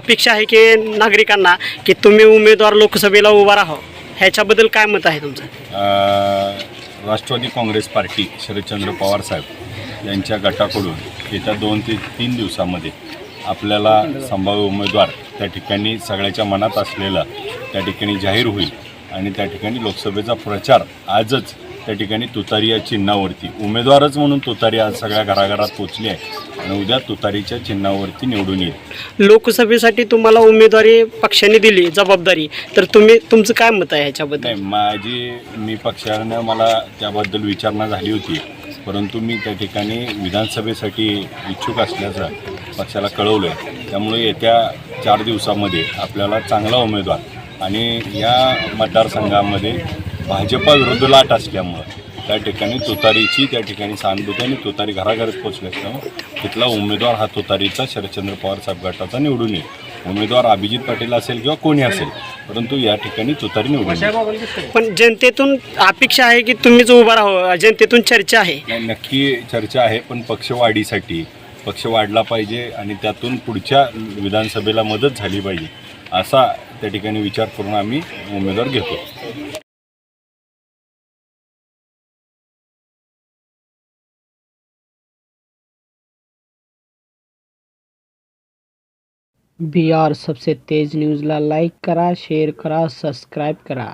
अपेक्षा आहे की नागरिकांना की तुम्ही उमेदवार लोकसभेला उभा राहा ह्याच्याबद्दल काय मत आहे तुमचं? राष्ट्रवादी काँग्रेस पार्टी शरदचंद्र पवार साहेब यांच्या गटाकडून येत्या दोन ते तीन दिवसामध्ये आपल्याला संभाव्य उमेदवार त्या ठिकाणी सगळ्याच्या मनात असलेला त्या ठिकाणी जाहीर होईल आणि त्या ठिकाणी लोकसभेचा प्रचार आजच त्या ठिकाणी तुतारी या चिन्हावरती. उमेदवारच म्हणून तुतारी आज सगळ्या घराघरात पोचली आहे. आणि उद्या तुतारीच्या चिन्हावरती निवडून येईल. लोकसभेसाठी तुम्हाला उमेदवारी पक्षाने दिली जबाबदारी. तर तुम्ही तुमचं काय मत आहे ह्याच्याबद्दल? नाही माझी मी पक्षानं मला त्याबद्दल विचारणा झाली होती. परंतु मी त्या ठिकाणी विधानसभेसाठी इच्छुक असल्याचं पक्षाला कळवलं आहे त्यामुळे येत्या चार दिवसामध्ये आपल्याला चांगला उमेदवार आणि या मतदारसंघामध्ये भाजपा विरुद्ध लाट असल्यामुळं. त्या ठिकाणी तुतारीची त्या ठिकाणी सहानुभूती आणि तुतारी घराघरात पोचली असल्यामुळं तिथला उमेदवार हा तुतारीचा शरदचंद्र पवार साहेब गटाचा निवडून येईल. उमेदवार अभिजित पाटील असेल किंवा कोणी असेल परंतु या ठिकाणी तुतारी निवडून येईल. पण जनतेतून अपेक्षा आहे की तुम्हीच उभा राहा जनतेतून चर्चा आहे. नाही नक्की चर्चा आहे पण पक्षवाढीसाठी पक्ष वाढला पाहिजे आणि त्यातून पुढच्या विधानसभेला मदत झाली पाहिजे असा त्या ठिकाणी विचार करून आम्ही उमेदवार घेतो. बी आर सबसे तेज न्यूजला लाईक करा शेअर करा सबस्क्राईब करा।